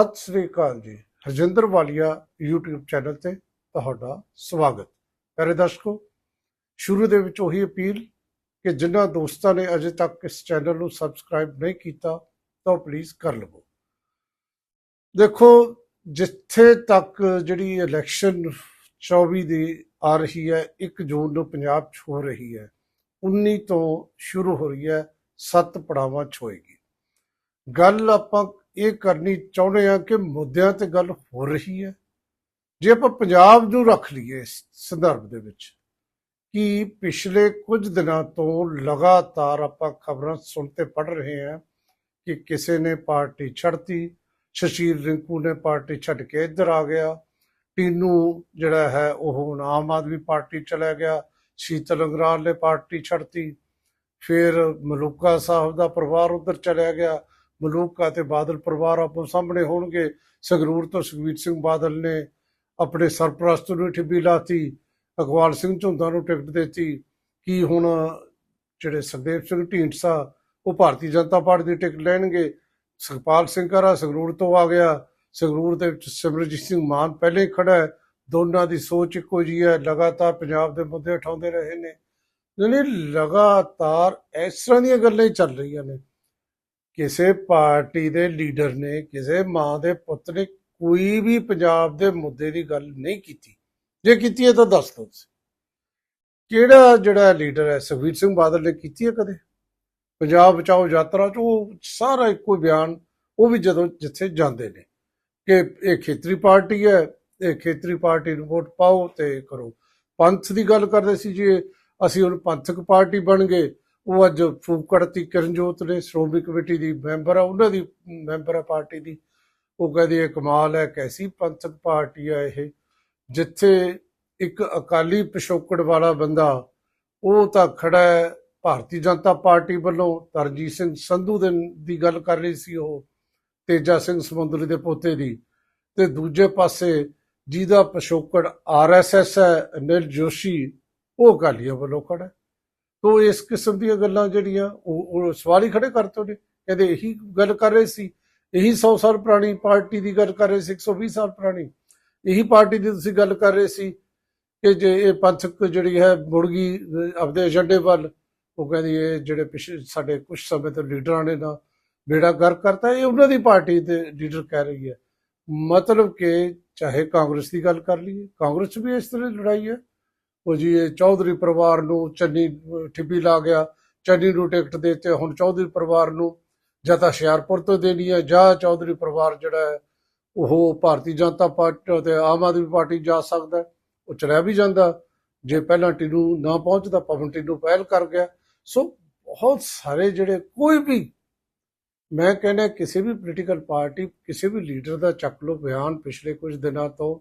ਸਤਿ ਸ੍ਰੀ ਅਕਾਲ ਜੀ। ਹਰਜਿੰਦਰ ਵਾਲੀਆ YouTube channel ਤੇ ਤੁਹਾਡਾ ਸਵਾਗਤ। ਪਿਆਰੇ ਦਰਸ਼ਕੋ, ਸ਼ੁਰੂ ਦੇ ਵਿੱਚ ਉਹੀ ਅਪੀਲ ਕਿ ਜਿਨ੍ਹਾਂ ਦੋਸਤਾਂ ਨੇ ਅਜੇ ਤੱਕ ਇਸ ਚੈਨਲ ਨੂੰ ਸਬਸਕ੍ਰਾਈਬ ਨਹੀਂ ਕੀਤਾ, ਤਾਂ ਪਲੀਜ਼ ਕਰ ਲਵੋ। ਦੇਖੋ, ਜਿੱਥੇ ਤੱਕ ਜਿਹੜੀ ਇਲੈਕਸ਼ਨ 24 ਦੀ ਆ ਰਹੀ ਹੈ 1 ਜੂਨ ਨੂੰ ਪੰਜਾਬ 'ਚ ਹੋ ਰਹੀ ਹੈ 19 ਤੋਂ ਸ਼ੁਰੂ ਹੋ ਰਹੀ ਹੈ, ਸੱਤ ਪੜਾਵਾਂ 'ਚ ਹੋਏਗੀ। ਗੱਲ ਆਪਾਂ ਇਹ ਕਰਨੀ ਚਾਹੁੰਦੇ ਆ ਕਿ ਮੁੱਦਿਆਂ ਤੇ ਗੱਲ ਹੋ ਰਹੀ ਹੈ। ਜੇ ਆਪਾਂ ਪੰਜਾਬ ਨੂੰ ਰੱਖ ਲਈਏ ਇਸ ਸੰਦਰਭ ਦੇ ਵਿੱਚ ਕਿ ਪਿਛਲੇ ਕੁਝ ਦਿਨਾਂ ਤੋਂ ਲਗਾਤਾਰ ਆਪਾਂ ਖਬਰਾਂ ਸੁਣ ਤੇ ਪੜ ਰਹੇ ਹਾਂ ਕਿ ਕਿਸੇ ਨੇ ਪਾਰਟੀ ਛੱਡਤੀ ਸ਼ਸ਼ੀਰ ਰਿੰਕੂ ਨੇ ਪਾਰਟੀ ਛੱਡ ਕੇ ਇੱਧਰ ਆ ਗਿਆ, ਟੀਨੂ ਜਿਹੜਾ ਹੈ ਉਹ ਹੁਣ ਆਮ ਆਦਮੀ ਪਾਰਟੀ ਚਲਾ ਗਿਆ, ਸ਼ੀਤਲ ਅੰਗਰਾਲ ਨੇ ਪਾਰਟੀ ਛੱਡਤੀ, ਫਿਰ ਮਲੂਕਾ ਸਾਹਿਬ ਦਾ ਪਰਿਵਾਰ ਉਧਰ ਚਲਿਆ ਗਿਆ ਮਲੂਕਾ ਤੇ ਬਾਦਲ ਪਰਿਵਾਰ ਆਪੋ ਸਾਹਮਣੇ ਹੋਣਗੇ। ਸੰਗਰੂਰ ਤੋਂ ਸੁਖਬੀਰ ਸਿੰਘ ਬਾਦਲ ਨੇ ਆਪਣੇ ਸਰਪ੍ਰਸਤ ਨੂੰ ਠਿੱਬੀ ਲਾਤੀ। ਅਕਵਾਲ ਸਿੰਘ ਝੁੰਦਾ ਨੂੰ ਟਿਕਟ ਦਿੱਤੀ। ਕੀ ਹੁਣ ਜਿਹੜੇ ਸੁਖਦੇਵ ਸਿੰਘ ਢੀਂਡਸਾ, ਉਹ ਭਾਰਤੀ ਜਨਤਾ ਪਾਰਟੀ ਦੀ ਟਿਕਟ ਲੈਣਗੇ? ਸੁਖਪਾਲ ਸਿੰਘ ਕਰਾ ਸੰਗਰੂਰ ਤੋਂ ਆ ਗਿਆ। ਸੰਗਰੂਰ ਦੇ ਵਿੱਚ ਸਿਮਰਜੀਤ ਸਿੰਘ ਮਾਨ ਪਹਿਲੇ ਹੀ ਖੜਾ ਹੈ। ਦੋਨਾਂ ਦੀ ਸੋਚ ਇੱਕੋ ਜਿਹੀ ਹੈ। ਲਗਾਤਾਰ ਪੰਜਾਬ ਦੇ ਮੁੱਦੇ ਉਠਾਉਂਦੇ ਰਹੇ ਨੇ। ਯਾਨੀ ਲਗਾਤਾਰ ਇਸ ਤਰ੍ਹਾਂ ਦੀਆਂ ਗੱਲਾਂ ਹੀ ਚੱਲ ਰਹੀਆਂ ਨੇ। ਕਿਸੇ ਪਾਰਟੀ ਦੇ ਲੀਡਰ ਨੇ, ਕਿਸੇ ਮਾਂ ਦੇ ਪੁੱਤ ਨੇ ਕੋਈ ਵੀ ਪੰਜਾਬ ਦੇ ਮੁੱਦੇ ਦੀ ਗੱਲ ਨਹੀਂ ਕੀਤੀ। ਜੇ ਕੀਤੀ ਹੈ ਤਾਂ ਦੱਸ ਦਿਓ ਤੁਸੀਂ। ਕਿਹੜਾ ਜਿਹੜਾ ਲੀਡਰ ਹੈ, ਸੁਖਬੀਰ ਸਿੰਘ ਬਾਦਲ ਨੇ ਕੀਤੀ ਹੈ ਕਦੇ? ਪੰਜਾਬ ਬਚਾਓ ਯਾਤਰਾ ਚ ਉਹ ਸਾਰਾ ਇੱਕੋ ਬਿਆਨ, ਉਹ ਵੀ ਜਦੋਂ ਜਿੱਥੇ ਜਾਂਦੇ ਨੇ ਕਿ ਇਹ ਖੇਤਰੀ ਪਾਰਟੀ ਹੈ, ਇਹ ਖੇਤਰੀ ਪਾਰਟੀ ਨੂੰ ਵੋਟ ਪਾਓ ਤੇ ਕਰੋ। ਪੰਥ ਦੀ ਗੱਲ ਕਰਦੇ ਸੀ ਜੀ ਅਸੀਂ ਹੁਣ ਪੰਥਕ ਪਾਰਟੀ ਬਣ ਗਏ ਉਹ ਅੱਜ ਫੂਕੜਤੀ ਕਿਰਨਜੋਤ ਨੇ, ਸ਼੍ਰੋਮਣੀ ਕਮੇਟੀ ਦੀ ਮੈਂਬਰ ਆ, ਉਹਨਾਂ ਦੀ ਮੈਂਬਰ ਆ ਪਾਰਟੀ ਦੀ। ਉਹ ਕਹਿੰਦੇ ਇਹ ਕਮਾਲ ਹੈ, ਕੈਸੀ ਪੰਥਕ ਪਾਰਟੀ ਆ ਇਹ। ਜਿੱਥੇ ਇੱਕ ਅਕਾਲੀ ਪਿਛੋਕੜ ਵਾਲਾ ਬੰਦਾ, ਉਹ ਤਾਂ ਖੜਾ ਹੈ ਭਾਰਤੀ ਜਨਤਾ ਪਾਰਟੀ ਵੱਲੋਂ। ਤਰਜੀਤ ਸਿੰਘ ਸੰਧੂ ਦੇ ਦੀ ਗੱਲ ਕਰ ਰਹੀ ਸੀ ਉਹ, ਤੇਜਾ ਸਿੰਘ ਸਮੁੰਦਰੀ ਦੇ ਪੋਤੇ ਦੀ। ਤੇ ਦੂਜੇ ਪਾਸੇ ਜਿਹਦਾ ਪਿਛੋਕੜ ਆਰਐਸਐਸ ਹੈ, ਅਨਿਲ ਜੋਸ਼ੀ, ਉਹ ਅਕਾਲੀਆਂ ਵੱਲੋਂ ਖੜਾ ਤੋ ਇਸ ਕਿਸਮ ਦੀਆਂ ਗੱਲਾਂ ਜਿਹੜੀਆਂ ਉਹ ਉਹ ਸਵਾਲ ਹੀ ਖੜੇ ਕਰਤੇ ਨੇ ਕਹਿੰਦੇ ਇਹੀ ਗੱਲ ਕਰ ਰਹੇ ਸੀ। ਇਹੀ 100 ਸਾਲ ਪੁਰਾਣੀ ਪਾਰਟੀ ਦੀ ਗੱਲ ਕਰ ਰਹੇ ਸੀ 120 ਸਾਲ ਪੁਰਾਣੀ। ਇਹੀ ਪਾਰਟੀ ਦੀ ਤੁਸੀਂ ਗੱਲ ਕਰ ਰਹੇ ਸੀ ਕਿ ਜੇ ਇਹ ਪੰਥਕ ਜਿਹੜੀ ਹੈ ਮੁੜ ਗਈ ਆਪਦੇ ਏਜੰਡੇ ਵੱਲ, ਉਹ ਕਹਿੰਦੀ ਇਹ ਜਿਹੜੇ ਪਿਛਲੇ ਸਾਡੇ ਕੁਝ ਸਮੇਂ ਤੋਂ ਲੀਡਰਾਂ ਨੇ ਨਾ ਬੇੜਾ ਗਰ ਕਰਤਾ, ਇਹ ਉਹਨਾਂ ਦੀ ਪਾਰਟੀ ਦੇ ਲੀਡਰ ਕਹਿ ਰਹੀ ਹੈ। ਮਤਲਬ ਕਿ ਚਾਹੇ ਕਾਂਗਰਸ ਦੀ ਗੱਲ ਕਰ ਲਈਏ, ਕਾਂਗਰਸ 'ਚ ਵੀ ਇਸ ਤਰ੍ਹਾਂ ਲੜਾਈ ਹੈ। ਉਹ ਜੀ ਇਹ ਚੌਧਰੀ ਪਰਿਵਾਰ ਨੂੰ ਚੰਨੀ ਠਿੱਬੀ ਲਾ ਗਿਆ। ਚੰਨੀ ਨੂੰ ਟਿਕਟ ਦੇ ਦਿੱਤੇ ਹੁਣ ਚੌਧਰੀ ਪਰਿਵਾਰ ਨੂੰ ਜਾਂ ਤਾਂ ਹੁਸ਼ਿਆਰਪੁਰ ਤੋਂ ਦੇਣੀ ਹੈ ਜਾਂ ਚੌਧਰੀ ਪਰਿਵਾਰ ਜਿਹੜਾ ਹੈ, ਉਹ ਭਾਰਤੀ ਜਨਤਾ ਪਾਰਟੀ ਤੇ ਆਮ ਆਦਮੀ ਪਾਰਟੀ ਜਾ ਸਕਦਾ ਉਹ ਚਲਿਆ ਵੀ ਜਾਂਦਾ। ਜੇ ਪਹਿਲਾਂ ਟੀਨੂ ਨਾ ਪਹੁੰਚਦਾ, ਪਵਨ ਟੀਨੂ ਪਹਿਲ ਕਰ ਗਿਆ। ਸੋ ਬਹੁਤ ਸਾਰੇ ਜਿਹੜੇ ਕੋਈ ਵੀ, ਮੈਂ ਕਹਿੰਦਾ ਕਿਸੇ ਵੀ ਪੋਲੀਟੀਕਲ ਪਾਰਟੀ ਕਿਸੇ ਵੀ ਲੀਡਰ ਦਾ ਚੱਕ ਲਓ ਬਿਆਨ ਪਿਛਲੇ ਕੁਝ ਦਿਨਾਂ ਤੋਂ।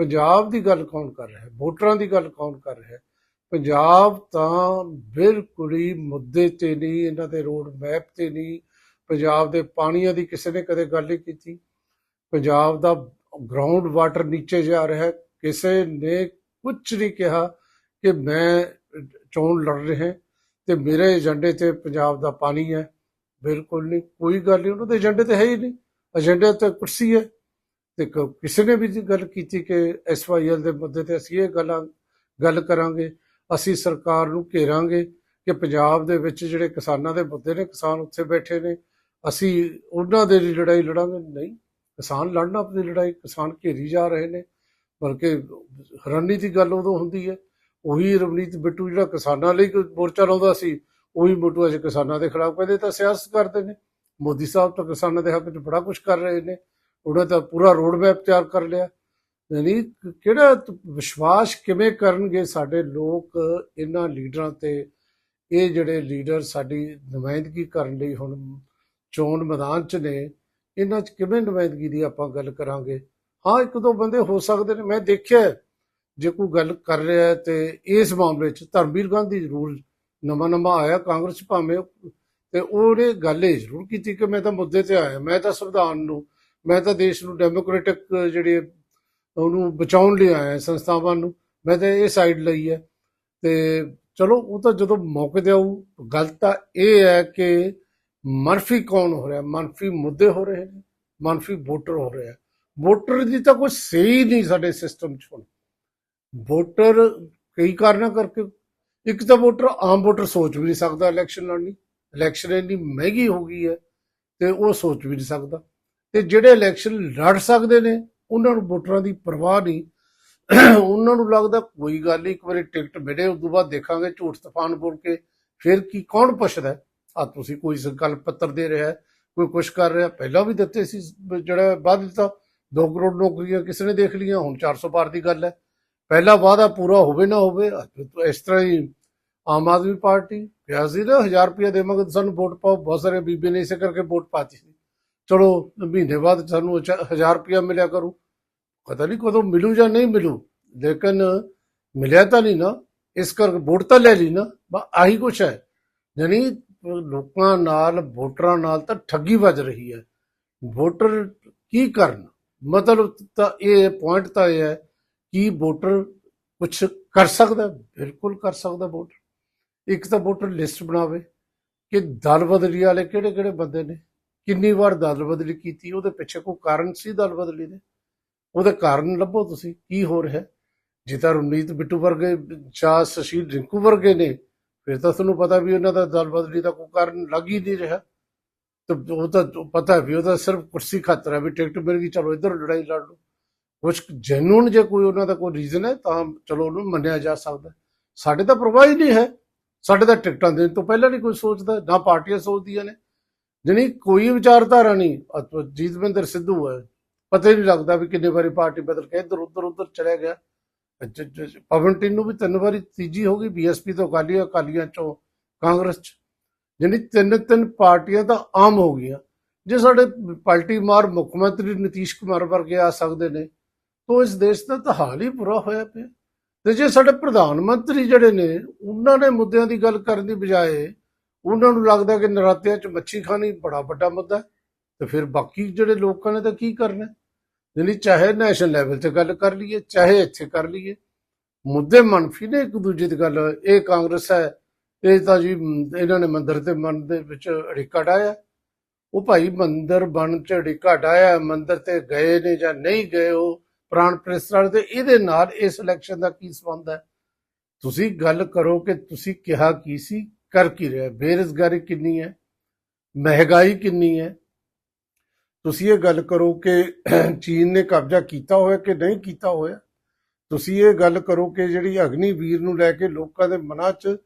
ਪੰਜਾਬ ਦੀ ਗੱਲ ਕੌਣ ਕਰ ਰਿਹਾ ਹੈ? ਵੋਟਰਾਂ ਦੀ ਗੱਲ ਕੌਣ ਕਰ ਰਿਹਾ ਹੈ? ਪੰਜਾਬ ਤਾਂ ਬਿਲਕੁਲ ਹੀ ਮੁੱਦੇ ਤੇ ਨਹੀਂ, ਇਹਨਾਂ ਦੇ ਰੋਡ ਮੈਪ ਤੇ ਨਹੀਂ, ਪੰਜਾਬ ਦੇ ਪਾਣੀਆਂ ਦੀ ਕਿਸੇ ਨੇ ਕਦੇ ਗੱਲ ਨਹੀਂ ਕੀਤੀ। ਪੰਜਾਬ ਦਾ ਗਰਾਊਂਡ ਵਾਟਰ ਨੀਚੇ ਜਾ ਰਿਹਾ ਹੈ। ਕਿਸੇ ਨੇ ਕੁਝ ਨਹੀਂ ਕਿਹਾ ਕਿ ਮੈਂ ਚੋਣ ਲੜ ਰਿਹਾ ਤੇ ਮੇਰੇ ਏਜੰਡੇ ਤੇ ਪੰਜਾਬ ਦਾ ਪਾਣੀ ਹੈ। ਬਿਲਕੁਲ ਨਹੀਂ, ਕੋਈ ਗੱਲ ਨਹੀਂ, ਉਹਨਾਂ ਦੇ ਏਜੰਡੇ ਤੇ ਹੈ ਹੀ ਨਹੀਂ। ਏਜੰਡੇ ਤੇ ਕੁਰਸੀ ਹੈ। ਤੇ ਕ- ਕਿਸੇ ਨੇ ਵੀ ਗੱਲ ਕੀਤੀ ਕਿ ਐਸਵਾਈਐਲ ਦੇ ਮੁੱਦੇ ਤੇ ਅਸੀਂ ਇਹ ਗੱਲਾਂ, ਗੱਲ ਕਰਾਂਗੇ, ਅਸੀਂ ਸਰਕਾਰ ਨੂੰ ਘੇਰਾਂਗੇ ਕਿ ਪੰਜਾਬ ਦੇ ਵਿੱਚ ਜਿਹੜੇ ਕਿਸਾਨਾਂ ਦੇ ਮੁੱਦੇ ਨੇ, ਕਿਸਾਨ ਉੱਥੇ ਬੈਠੇ ਨੇ, ਅਸੀਂ ਉਹਨਾਂ ਦੇ ਲਈ ਲੜਾਈ ਲੜਾਂਗੇ, ਨਹੀਂ, ਕਿਸਾਨ ਲੜਨਾ ਆਪਣੀ ਲੜਾਈ, ਕਿਸਾਨ ਘੇਰੀ ਜਾ ਰਹੇ ਨੇ, ਬਲਕਿ ਹੈਰਾਨੀ ਦੀ ਗੱਲ ਉਦੋਂ ਹੁੰਦੀ ਹੈ, ਉਹੀ ਰਵਨੀਤ ਬਿੱਟੂ ਜਿਹੜਾ ਕਿਸਾਨਾਂ ਲਈ ਮੋਰਚਾ ਲਾਉਂਦਾ ਸੀ, ਉਹੀ ਮੋਟੂ ਅੱਜ ਕਿਸਾਨਾਂ ਦੇ ਖਿਲਾਫ ਕਹਿੰਦੇ ਤਾਂ ਸਿਆਸਤ ਕਰਦੇ ਨੇ, ਮੋਦੀ ਸਾਹਿਬ ਤਾਂ ਕਿਸਾਨਾਂ ਦੇ ਹੱਕ 'ਚ ਬੜਾ ਕੁਝ ਕਰ ਰਹੇ ਨੇ ਉਹਨੇ ਤਾਂ ਪੂਰਾ ਰੋਡ ਮੈਪ ਤਿਆਰ ਕਰ ਲਿਆ। ਯਾਨੀ ਕਿਹੜਾ ਵਿਸ਼ਵਾਸ ਕਿਵੇਂ ਕਰਨਗੇ ਸਾਡੇ ਲੋਕ, ਇਹਨਾਂ ਲੀਡਰਾਂ ਤੇ? ਇਹ ਜਿਹੜੇ ਲੀਡਰ ਸਾਡੀ ਨੁਮਾਇੰਦਗੀ ਕਰਨ ਲਈ ਹੁਣ ਚੋਣ ਮੈਦਾਨ 'ਚ ਨੇ, ਇਹਨਾਂ 'ਚ ਕਿਵੇਂ ਨੁਮਾਇੰਦਗੀ ਦੀ ਆਪਾਂ ਗੱਲ ਕਰਾਂਗੇ? ਹਾਂ, ਇੱਕ ਦੋ ਬੰਦੇ ਹੋ ਸਕਦੇ ਨੇ, ਮੈਂ ਦੇਖਿਆ ਜੇ ਕੋਈ ਗੱਲ ਕਰ ਰਿਹਾ ਤੇ ਇਸ ਮਾਮਲੇ 'ਚ ਧਰਮਵੀਰ ਗਾਂਧੀ ਜ਼ਰੂਰ ਨਵਾਂ ਨਵਾਂ ਆਇਆ ਕਾਂਗਰਸ ਭਾਵੇਂ, ਤੇ ਉਹਨੇ ਗੱਲ ਇਹ ਜ਼ਰੂਰ ਕੀਤੀ ਕਿ ਮੈਂ ਤਾਂ ਮੁੱਦੇ ਤੇ ਆਇਆ, ਮੈਂ ਤਾਂ ਸੰਵਿਧਾਨ ਨੂੰ ਮੈਂ ਤਾਂ ਦੇਸ਼ ਨੂੰ ਡੈਮੋਕ੍ਰੈਟਿਕ ਜਿਹੜੇ ਉਹਨੂੰ ਬਚਾਉਣ ਲਈ ਆਇਆ ਸੰਸਥਾਵਾਂ ਨੂੰ, ਮੈਂ ਤਾਂ ਇਹ ਸਾਈਡ ਲਈ ਹੈ। ਤੇ ਚਲੋ, ਉਹ ਤਾਂ ਜਦੋਂ ਮੌਕੇ ਤੇ ਆਊ, ਗੱਲ ਤਾਂ ਇਹ ਹੈ ਕਿ ਮਨਫੀ ਕੌਣ ਹੋ ਰਿਹਾ? ਮਨਫੀ ਮੁੱਦੇ ਹੋ ਰਹੇ ਨੇ, ਮਨਫੀ ਵੋਟਰ ਹੋ ਰਿਹਾ ਵੋਟਰ ਦੀ ਤਾਂ ਕੋਈ ਸਹੀ ਨਹੀਂ ਸਾਡੇ ਸਿਸਟਮ 'ਚ ਹੁਣ। ਵੋਟਰ ਕਈ ਕਾਰਨਾਂ ਕਰਕੇ, ਇੱਕ ਤਾਂ ਵੋਟਰ, ਆਮ ਵੋਟਰ ਸੋਚ ਵੀ ਨਹੀਂ ਸਕਦਾ ਇਲੈਕਸ਼ਨ ਲੜਨੀ ਇਲੈਕਸ਼ਨ ਇੰਨੀ ਮਹਿੰਗੀ ਹੋ ਗਈ ਹੈ ਤੇ ਉਹ ਸੋਚ ਵੀ ਨਹੀਂ ਸਕਦਾ। ਤੇ ਜਿਹੜੇ ਇਲੈਕਸ਼ਨ ਲੜ ਸਕਦੇ ਨੇ, ਉਹਨਾਂ ਨੂੰ ਵੋਟਰਾਂ ਦੀ ਪਰਵਾਹ ਨਹੀਂ। ਉਹਨਾਂ ਨੂੰ ਲੱਗਦਾ ਕੋਈ ਗੱਲ ਨਹੀਂ, ਇੱਕ ਵਾਰੀ ਟਿਕਟ ਮਿਲੇ, ਉਸ ਤੋਂ ਬਾਅਦ ਦੇਖਾਂਗੇ ਝੂਠ ਤੂਫਾਨ ਬੋਲ ਕੇ, ਫਿਰ ਕੀ, ਕੌਣ ਪੁੱਛਦਾ? ਆ ਤੁਸੀਂ ਕੋਈ ਸੰਕਲਪ ਪੱਤਰ ਦੇ ਰਿਹਾ, ਕੋਈ ਕੁਛ ਕਰ ਰਿਹਾ, ਪਹਿਲਾਂ ਵੀ ਦਿੱਤੇ ਸੀ, ਜਿਹੜਾ ਬਾਅਦ ਦਿੱਤਾ। 2 ਕਰੋੜ ਨੌਕਰੀਆਂ ਕਿਸੇ ਨੇ ਦੇਖ ਲਈਆਂ, ਹੁਣ 400 ਪਾਰ ਦੀ ਗੱਲ ਹੈ। ਪਹਿਲਾ ਵਾਅਦਾ ਪੂਰਾ ਹੋਵੇ ਨਾ ਹੋਵੇ, ਅੱਜ ਇਸ ਤਰ੍ਹਾਂ ਹੀ ਆਮ ਆਦਮੀ ਪਾਰਟੀ ਕਿਹਾ ਸੀ ਨਾ 1000 ਰੁਪਇਆ ਦੇਵਾਂਗੇ ਤਾਂ ਸਾਨੂੰ ਵੋਟ ਪਾਓ, ਬਹੁਤ ਸਾਰੇ ਬੀਬੀ ਨੇ ਇਸੇ ਕਰਕੇ ਵੋਟ ਪਾਤੀ ਸੀ। ਚਲੋ, ਮਹੀਨੇ ਬਾਅਦ ਸਾਨੂੰ 1000 ਰੁਪਇਆ ਮਿਲਿਆ ਕਰੂ। ਪਤਾ ਨਹੀਂ ਕਦੋਂ ਮਿਲੂ ਜਾਂ ਨਹੀਂ ਮਿਲੂ, ਲੇਕਿਨ ਮਿਲਿਆ ਤਾਂ ਨਹੀਂ ਨਾ, ਇਸ ਕਰਕੇ ਵੋਟ ਤਾਂ ਲੈ ਲਈ ਨਾ, ਬਸ ਆਹੀ ਕੁਛ ਹੈ। ਯਾਨੀ ਲੋਕਾਂ ਨਾਲ, ਵੋਟਰਾਂ ਨਾਲ ਤਾਂ ਠੱਗੀ ਵੱਜ ਰਹੀ ਹੈ। ਵੋਟਰ ਕੀ ਕਰਨ? ਮਤਲਬ ਤਾਂ ਇਹ ਪੁਆਇੰਟ ਤਾਂ ਇਹ ਹੈ ਕਿ ਵੋਟਰ ਕੁਝ ਕਰ ਸਕਦਾ ਬਿਲਕੁਲ ਕਰ ਸਕਦਾ ਵੋਟਰ ਇੱਕ ਤਾਂ ਵੋਟਰ ਲਿਸਟ ਬਣਾਵੇ ਕਿ ਦਲ ਬਦਲੀ ਵਾਲੇ ਕਿਹੜੇ ਕਿਹੜੇ ਬੰਦੇ ਨੇ। ਕਿੰਨੀ ਵਾਰ ਦਲ ਬਦਲੀ ਕੀਤੀ, ਉਹਦੇ ਪਿੱਛੇ ਕੋਈ ਕਾਰਨ ਸੀ ਦਲ ਬਦਲੀ ਦੇ? ਉਹਦੇ ਕਾਰਨ ਲੱਭੋ ਤੁਸੀਂ, ਕੀ ਹੋ ਰਿਹਾ? ਜੇ ਤਾਂ ਰਣਜੀਤ ਬਿੱਟੂ ਵਰਗੇ, ਜਾਂ ਸੁਸ਼ੀਲ ਰਿੰਕੂ ਵਰਗੇ ਨੇ, ਫਿਰ ਤਾਂ ਤੁਹਾਨੂੰ ਪਤਾ ਵੀ ਉਹਨਾਂ ਦਾ ਦਲ ਬਦਲੀ ਦਾ ਕੋਈ ਕਾਰਨ ਲੱਗ ਹੀ ਨਹੀਂ ਰਿਹਾ। ਤੇ ਉਹ ਤਾਂ ਪਤਾ ਵੀ ਉਹਦਾ ਸਿਰਫ ਕੁਰਸੀ ਖਾਤਰ ਹੈ ਵੀ ਟਿਕਟ ਮਿਲ ਗਈ, ਚਲੋ ਇੱਧਰ ਲੜਾਈ ਲੜ ਲਓ। ਕੁਝ ਜੈਨੂਨ ਜੇ ਕੋਈ ਉਹਨਾਂ ਦਾ ਕੋਈ ਰੀਜ਼ਨ ਹੈ, ਤਾਂ ਚਲੋ ਉਹਨੂੰ ਮੰਨਿਆ ਜਾ ਸਕਦਾ ਸਾਡੇ ਤਾਂ ਪ੍ਰਵਾਹ ਹੀ ਨਹੀਂ ਹੈ। ਸਾਡੇ ਤਾਂ ਟਿਕਟਾਂ ਦੇਣ ਤੋਂ ਪਹਿਲਾਂ ਨਹੀਂ ਕੋਈ ਸੋਚਦਾ, ਨਾ ਪਾਰਟੀਆਂ ਸੋਚਦੀਆਂ ਨੇ। ਜਣੀ ਕੋਈ ਵਿਚਾਰਧਾਰਾ ਨਹੀਂ। ਜੀਤਵਿੰਦਰ ਸਿੱਧੂ ਹੈ। ਪਤਾ ਹੀ ਨਹੀਂ ਲੱਗਦਾ ਵੀ ਕਿੰਨੇ ਵਾਰੀ ਪਾਰਟੀ ਬਦਲ ਕੇ ਇੱਧਰ ਉੱਧਰ ਉੱਧਰ ਚਲਿਆ ਗਿਆ। ਪਵਨ ਟਿੰਨੂ ਵੀ ਤਿੰਨ ਵਾਰੀ ਤੀਜੀ ਹੋ ਗਈ। ਬੀਐਸਪੀ ਤੋਂ ਅਕਾਲੀ ਅਕਾਲੀਆਂ ਚੋਂ ਕਾਂਗਰਸ ਚ। ਜਾਣੀ ਤਿੰਨ ਤਿੰਨ ਪਾਰਟੀਆਂ ਤਾਂ ਆਮ ਹੋ ਗਈਆਂ। ਜੇ ਸਾਡੇ ਪਾਰਟੀ ਮਾਰ ਮੁੱਖ ਮੰਤਰੀ ਨਤੀਸ਼ ਕੁਮਾਰ ਵਰਗੇ ਆ ਸਕਦੇ ਨੇ, ਤਾਂ ਇਸ ਦੇਸ਼ ਦਾ ਤਾਂ ਹਾਲ ਹੀ ਬੁਰਾ ਹੋਇਆ ਪਿਆ। ਤੇ ਜੇ ਸਾਡੇ ਪ੍ਰਧਾਨ ਮੰਤਰੀ ਜਿਹੜੇ ਨੇ, ਉਹਨਾਂ ਨੇ ਮੁੱਦਿਆਂ ਦੀ ਗੱਲ ਕਰਨ ਦੀ ਬਜਾਏ ਉਹਨਾਂ ਨੂੰ ਲੱਗਦਾ ਕਿ ਨਰਾਤਿਆਂ 'ਚ ਮੱਛੀ ਖਾਣੀ ਬੜਾ ਵੱਡਾ ਮੁੱਦਾ ਹੈ, ਤੇ ਫਿਰ ਬਾਕੀ ਜਿਹੜੇ ਲੋਕਾਂ ਨੇ ਤਾਂ ਕੀ ਕਰਨਾ ਯਾਨੀ ਚਾਹੇ ਨੈਸ਼ਨਲ ਲੈਵਲ ਤੇ ਗੱਲ ਕਰ ਲਈਏ ਚਾਹੇ ਇੱਥੇ ਕਰ ਲਈਏ ਮੁੱਦੇ ਮਨਫੀ ਨੇ ਇੱਕ ਦੂਜੇ ਦੀ ਗੱਲ। ਇਹ ਕਾਂਗਰਸ ਹੈ ਇਹ ਤਾਂ ਜੀ ਇਹਨਾਂ ਨੇ ਮੰਦਰ ਤੇ ਮਨ ਦੇ ਵਿੱਚ ਅੜਿੱਕਾ ਡਾਇਆ ਉਹ ਭਾਈ ਮੰਦਰ ਬਣ ਚ ਅੜਿੱਕਾ ਡਾਇਆ ਮੰਦਰ ਤੇ ਗਏ ਨੇ ਜਾਂ ਨਹੀਂ ਗਏ ਉਹ ਪ੍ਰਾਣ ਪ੍ਰੇਸਰ ਤੇ ਇਹਦੇ ਨਾਲ ਇਸ ਇਲੈਕਸ਼ਨ ਦਾ ਕੀ ਸੰਬੰਧ ਹੈ? ਤੁਸੀਂ ਗੱਲ ਕਰੋ ਕਿ ਤੁਸੀਂ ਕਿਹਾ ਕੀ ਸੀ? ਕਰ ਕੀ ਰਿਹਾ ਬੇਰੁਜ਼ਗਾਰੀ ਕਿੰਨੀ ਹੈ? ਮਹਿੰਗਾਈ ਕਿੰਨੀ ਹੈ? ਤੁਸੀਂ ਇਹ ਗੱਲ ਕਰੋ ਕਿ ਚੀਨ ਨੇ ਕਬਜ਼ਾ ਕੀਤਾ ਹੋਇਆ ਕਿ ਨਹੀਂ ਕੀਤਾ ਹੋਇਆ? ਤੁਸੀਂ ਇਹ ਗੱਲ ਕਰੋ ਕਿ ਜਿਹੜੀ ਅਗਨੀਵੀਰ ਨੂੰ ਲੈ ਕੇ ਲੋਕਾਂ ਦੇ ਮਨਾਂ 'ਚ,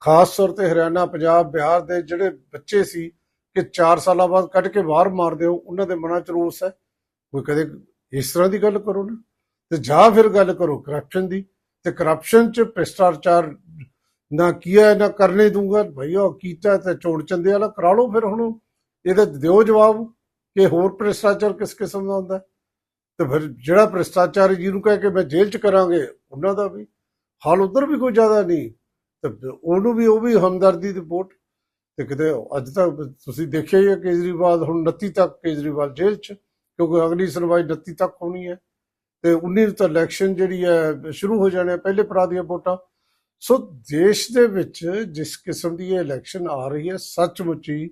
ਖਾਸ ਤੌਰ ਤੇ ਹਰਿਆਣਾ, ਪੰਜਾਬ, ਬਿਹਾਰ ਦੇ ਜਿਹੜੇ ਬੱਚੇ ਸੀ ਕਿ 4 ਸਾਲਾਂ ਬਾਅਦ ਕੱਢ ਕੇ ਬਾਹਰ ਮਾਰਦੇ ਹੋ, ਉਹਨਾਂ ਦੇ ਮਨਾਂ 'ਚ ਰੋਸ ਹੈ? ਕੋਈ ਕਦੇ ਇਸ ਤਰ੍ਹਾਂ ਦੀ ਗੱਲ ਕਰੋ ਨਾ? ਤੇ ਜਾਂ ਫਿਰ ਗੱਲ ਕਰੋ ਕਰਪਸ਼ਨ ਦੀ। ਤੇ ਕਰਪਸ਼ਨ 'ਚ ਭ੍ਰਿਸ਼ਟਾਚਾਰ ਨਾ ਕੀਆ ਨਾ ਕਰਨੇ ਦੂੰਗਾ। ਭਈਆ ਉਹ ਕੀਤਾ ਤੇ ਚੋਣ ਚੰਦੇ ਵਾਲਾ ਕਰਾ ਲਓ ਫਿਰ ਹੁਣ। ਇਹਦਾ ਦਿਓ ਜਵਾਬ ਕਿ ਹੋਰ ਭ੍ਰਿਸ਼ਟਾਚਾਰ ਕਿਸ ਕਿਸਮ ਦਾ ਹੁੰਦਾ ਤੇ ਫਿਰ ਜਿਹੜਾ ਭ੍ਰਿਸ਼ਟਾਚਾਰ ਜਿਹਨੂੰ ਕਹਿ ਕੇ ਮੈਂ ਜੇਲ੍ਹ 'ਚ ਕਰਾਂਗੇ ਉਹਨਾਂ ਦਾ ਵੀ। ਹਾਲ ਉਧਰ ਵੀ ਕੋਈ ਜ਼ਿਆਦਾ ਨਹੀਂ। ਤੇ ਉਹਨੂੰ ਵੀ ਉਹ ਵੀ ਹਮਦਰਦੀ ਦੀ ਵੋਟ ਤੇ ਕਿਤੇ ਅੱਜ ਤੱਕ ਤੁਸੀਂ ਦੇਖਿਆ ਹੀ ਹੈ ਕੇਜਰੀਵਾਲ ਹੁਣ 29 ਤੱਕ ਕੇਜਰੀਵਾਲ ਜੇਲ੍ਹ 'ਚ ਕਿਉਂਕਿ ਅਗਲੀ ਸੁਣਵਾਈ 29 ਤੱਕ ਹੋਣੀ ਹੈ। ਤੇ 19 ਨੂੰ ਤਾਂ ਇਲੈਕਸ਼ਨ ਜਿਹੜੀ ਹੈ ਸ਼ੁਰੂ ਹੋ ਜਾਣੇ ਆ, ਪਹਿਲੇ ਪੜਾ ਦੀਆਂ ਵੋਟਾਂ ਸੋ ਦੇਸ਼ ਦੇ ਵਿੱਚ ਜਿਸ ਕਿਸਮ ਦੀ ਇਹ ਇਲੈਕਸ਼ਨ ਆ ਰਹੀ ਹੈ, ਸੱਚਮੁੱਚ ਹੀ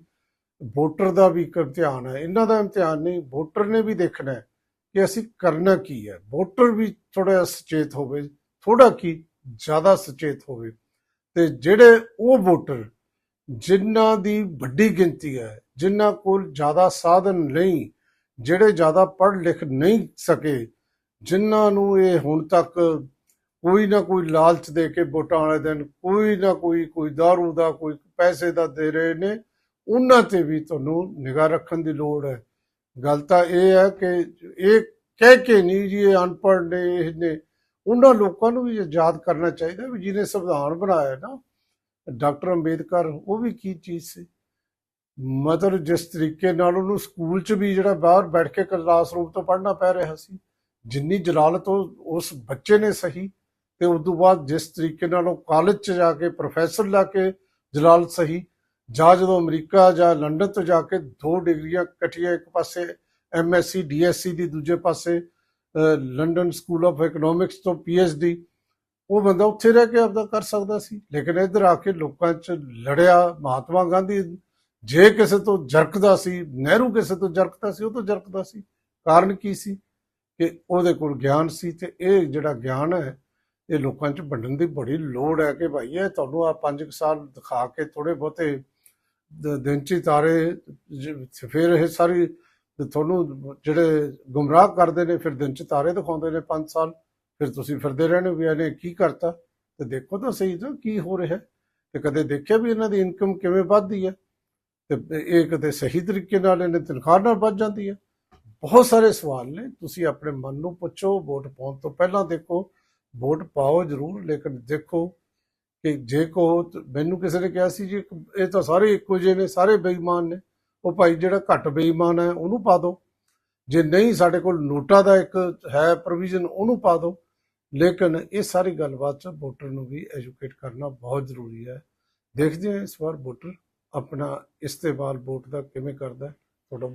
ਵੋਟਰ ਦਾ ਵੀ ਇੱਕ ਇਮਤਿਹਾਨ ਹੈ। ਇਹਨਾਂ ਦਾ ਇਮਤਿਹਾਨ ਨਹੀਂ, ਵੋਟਰ ਨੇ ਵੀ ਦੇਖਣਾ ਹੈ ਕਿ ਅਸੀਂ ਕਰਨਾ ਕੀ ਹੈ। ਵੋਟਰ ਵੀ ਥੋੜਾ ਸੁਚੇਤ ਹੋਵੇ ਥੋੜਾ ਕੀ ਜ਼ਿਆਦਾ ਸੁਚੇਤ ਹੋਵੇ। ਤੇ ਜਿਹੜੇ ਉਹ ਵੋਟਰ ਜਿਨ੍ਹਾਂ ਦੀ ਵੱਡੀ ਗਿਣਤੀ ਹੈ, ਜਿਨ੍ਹਾਂ ਕੋਲ ਜ਼ਿਆਦਾ ਸਾਧਨ ਨਹੀਂ, ਜਿਹੜੇ ਜ਼ਿਆਦਾ ਪੜ੍ਹ ਲਿਖ ਨਹੀਂ ਸਕੇ, ਜਿਨ੍ਹਾਂ ਨੂੰ ਇਹ ਹੁਣ ਤੱਕ ਕੋਈ ਨਾ ਕੋਈ ਲਾਲਚ ਦੇ ਕੇ ਵੋਟਾਂ ਵਾਲੇ ਦਿਨ ਕੋਈ ਨਾ ਕੋਈ ਕੋਈ ਦਾਰੂ ਦਾ, ਕੋਈ ਪੈਸੇ ਦਾ ਦੇ ਰਹੇ ਨੇ, ਉਹਨਾਂ ਤੇ ਵੀ ਤੁਹਾਨੂੰ ਨਿਗਾਹ ਰੱਖਣ ਦੀ ਲੋੜ ਹੈ। ਗੱਲ ਤਾਂ ਇਹ ਹੈ ਕਿ ਇਹ ਕਹਿ ਕੇ ਨਹੀਂ ਜੀ, ਇਹ ਅਨਪੜ੍ਹ ਨੇ, ਇਹ ਨੇ, ਉਹਨਾਂ ਲੋਕਾਂ ਨੂੰ ਵੀ ਯਾਦ ਕਰਨਾ ਚਾਹੀਦਾ ਵੀ ਜਿਹਨੇ ਸੰਵਿਧਾਨ ਬਣਾਇਆ ਨਾ, ਡਾਕਟਰ ਅੰਬੇਦਕਰ, ਉਹ ਵੀ ਕੀ ਚੀਜ਼ ਸੀ? ਮਤਲਬ ਜਿਸ ਤਰੀਕੇ ਨਾਲ ਉਹਨੂੰ ਸਕੂਲ 'ਚ ਵੀ ਜਿਹੜਾ ਬਾਹਰ ਬੈਠ ਕੇ ਕਲਾਸਰੂਮ ਤੋਂ ਪੜ੍ਹਨਾ ਪੈ ਰਿਹਾ ਸੀ, ਜਿੰਨੀ ਜਲਾਲਤ ਉਹ, ਉਸ ਬੱਚੇ ਨੇ ਸਹੀ ਤੇ ਉਸ ਤੋਂ ਬਾਅਦ ਜਿਸ ਤਰੀਕੇ ਨਾਲ ਉਹ ਕਾਲਜ 'ਚ ਜਾ ਕੇ ਪ੍ਰੋਫੈਸਰ ਲਾ ਕੇ ਜਲਾਲ ਸਹੀ, ਜਾਂ ਜਦੋਂ ਅਮਰੀਕਾ ਜਾਂ ਲੰਡਨ ਤੋਂ ਜਾ ਕੇ ਦੋ ਡਿਗਰੀਆਂ ਇਕੱਠੀਆਂ ਇੱਕ ਪਾਸੇ ਐਮਐਸਸੀ ਡੀਐਸਸੀ ਦੀ ਦੂਜੇ ਪਾਸੇ ਲੰਡਨ ਸਕੂਲ ਆਫ ਇਕਨੋਮਿਕਸ ਤੋਂ ਪੀਐਚਡੀ ਉਹ ਬੰਦਾ ਉੱਥੇ ਰਹਿ ਕੇ ਆਪਦਾ ਕਰ ਸਕਦਾ ਸੀ। ਲੇਕਿਨ ਇੱਧਰ ਆ ਕੇ ਲੋਕਾਂ 'ਚ ਲੜਿਆ ਮਹਾਤਮਾ ਗਾਂਧੀ, ਜੇ ਕਿਸੇ ਤੋਂ ਜਰਕਦਾ ਸੀ, ਨਹਿਰੂ ਕਿਸੇ ਤੋਂ ਜਰਕਦਾ ਸੀ, ਉਹ ਤੋਂ ਜਰਕਦਾ ਸੀ। ਕਾਰਨ ਕੀ ਸੀ? ਕਿ ਉਹਦੇ ਕੋਲ ਗਿਆਨ ਸੀ ਤੇ ਇਹ ਜਿਹੜਾ ਗਿਆਨ ਹੈ ਇਹ ਲੋਕਾਂ 'ਚ ਵੰਡਣ ਦੀ ਬੜੀ ਲੋੜ ਹੈ ਕਿ ਭਾਈ ਇਹ ਤੁਹਾਨੂੰ ਆ 5 ਸਾਲ ਦਿਖਾ ਕੇ ਥੋੜੇ ਬਹੁਤੇ ਦਿਨ 'ਚ ਹੀ ਤਾਰੇ ਫਿਰ ਇਹ ਸਾਰੀ ਤੁਹਾਨੂੰ ਜਿਹੜੇ ਗੁੰਮਰਾਹ ਕਰਦੇ ਨੇ, ਫਿਰ ਦਿਨ 'ਚ ਤਾਰੇ ਦਿਖਾਉਂਦੇ ਨੇ 5 ਸਾਲ, ਫਿਰ ਤੁਸੀਂ ਫਿਰਦੇ ਰਹਿਣੇ ਵੀ ਇਹਨੇ ਕੀ ਕਰਤਾ। ਤੇ ਦੇਖੋ ਤਾਂ ਸਹੀ ਤਾਂ ਕੀ ਹੋ ਰਿਹਾ। ਹੈ ਤੇ ਕਦੇ ਦੇਖਿਆ ਵੀ ਇਹਨਾਂ ਦੀ ਇਨਕਮ ਕਿਵੇਂ ਵੱਧਦੀ ਹੈ? ਤੇ ਇਹ ਕਦੇ ਸਹੀ ਤਰੀਕੇ ਨਾਲ ਇਹਨੇ ਤਨਖਾਹ ਨਾਲ ਵੱਧ ਜਾਂਦੀ ਹੈ? ਬਹੁਤ ਸਾਰੇ ਸਵਾਲ ਨੇ। ਤੁਸੀਂ ਆਪਣੇ ਮਨ ਨੂੰ ਪੁੱਛੋ, ਵੋਟ ਪਾਉਣ ਤੋਂ ਪਹਿਲਾਂ ਦੇਖੋ ਵੋਟ ਪਾਓ ਜ਼ਰੂਰ, ਲੇਕਿਨ ਦੇਖੋ ਕਿ ਜੇ ਕੋ ਮੈਨੂੰ ਕਿਸੇ ਨੇ ਕਿਹਾ ਸੀ ਜੀ, ਇਹ ਤਾਂ ਸਾਰੇ ਇੱਕੋ ਜਿਹੇ ਨੇ, ਸਾਰੇ ਬੇਈਮਾਨ ਨੇ, ਉਹ ਭਾਈ ਜਿਹੜਾ ਘੱਟ ਬੇਈਮਾਨ ਹੈ, ਉਹਨੂੰ ਪਾ ਦਿਓ ਜੇ ਨਹੀਂ ਸਾਡੇ ਕੋਲ ਨੋਟਾਂ ਦਾ ਇੱਕ ਹੈ ਪ੍ਰੋਵੀਜ਼ਨ, ਉਹਨੂੰ ਪਾ ਦਿਓ ਲੇਕਿਨ ਇਹ ਸਾਰੀ ਗੱਲਬਾਤ ਚ ਵੋਟਰ ਨੂੰ ਵੀ ਐਜੂਕੇਟ ਕਰਨਾ ਬਹੁਤ ਜ਼ਰੂਰੀ ਹੈ। ਦੇਖਦੇ ਹਾਂ ਇਸ ਵਾਰ ਵੋਟਰ ਆਪਣਾ ਇਸਤੇਮਾਲ ਵੋਟ ਦਾ ਕਿਵੇਂ ਕਰਦਾ ਤੁਹਾਡਾ ਬਹੁਤ